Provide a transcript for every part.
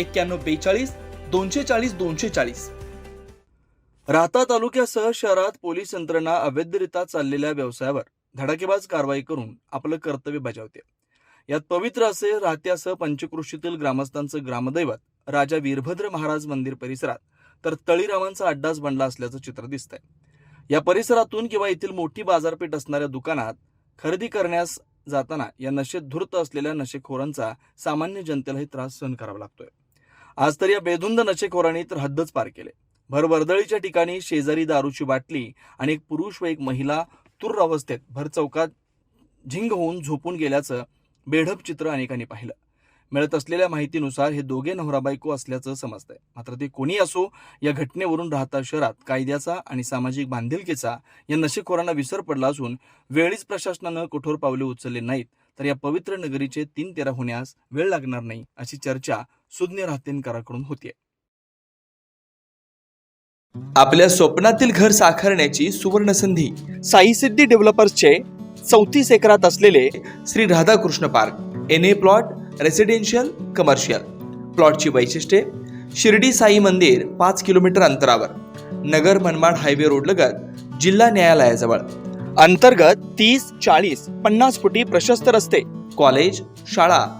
एक्क्याण्णव बेचाळीस दोनशे चाळीस दोनशे चाळीस. राहता तालुक्यासह शहरात पोलीस यंत्रणा अवैधरित्या चाललेल्या व्यवसायावर धडाकेबाज कारवाई करून आपलं कर्तव्य बजावते. यात पवित्र असे राहत्यासह पंचकृषीतील ग्रामस्थांचं ग्रामदैवत राजा वीरभद्र महाराज मंदिर परिसरात तर तळीरामांचा अड्डाच बनला असल्याचं चित्र दिसतंय. या परिसरातून किंवा येथील मोठी बाजारपेठ असणाऱ्या दुकानात खरेदी करण्यास जाताना या नशेत धूर्त असलेल्या नशेखोरांचा सामान्य जनतेलाही त्रास सहन करावा लागतोय. आज तर या बेधुंद नशेखोरांनी तर हद्दच पार केले. भर वर्दळीच्या ठिकाणी शेजारी दारूची बाटली आणि एक पुरुष व एक महिला तूर अवस्थेत भर चौकात झिंग होऊन झोपून गेल्याचं बेढप चित्र अनेकांनी पाहिलं. मिळत असलेल्या माहितीनुसार हे दोघे नवरा बायको असल्याचं समजतंय. मात्र ते कोणी असो या घटनेवरून राहता शहरात कायद्याचा आणि सामाजिक बांधिलकीचा या नशेखोरांना विसर पडला असून वेळीच प्रशासनानं कठोर पावले उचलले नाहीत. तर या पवित्र नगरीचे तीन तेरा होण्यास वेळ लागणार नाही अशी चर्चा सुज्ञ राहतेनकराकडून होतीये. आपल्या स्वप्नातील घर साकारण्याची सुवर्ण संधी साई सिद्धी डेव्हलपर्सचे चौतीस एकरात असलेले Shri Radhakrishna park N A plot residential commercial प्लॉटची वैशिष्ट्ये शिर्डी साई मंदिर पाच किलोमीटर अंतरावर नगर मनमाड हायवे रोड लगत जिल्हा न्यायालयाजवळ. अंतर्गत तीस चाळीस पन्नास फुटी प्रशस्त रस्ते कॉलेज शाळा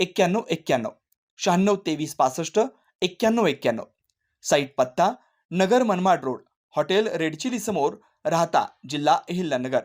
एक्क्याण्णव एक्क्याण्णव शहाण्णव तेवीस पासष्ट एक्क्याण्णव एक्क्याण्णव साईट पत्ता Nagar Manmad road. Hotel red chilli समोर राहता जिल्हा अहिल्यानगर.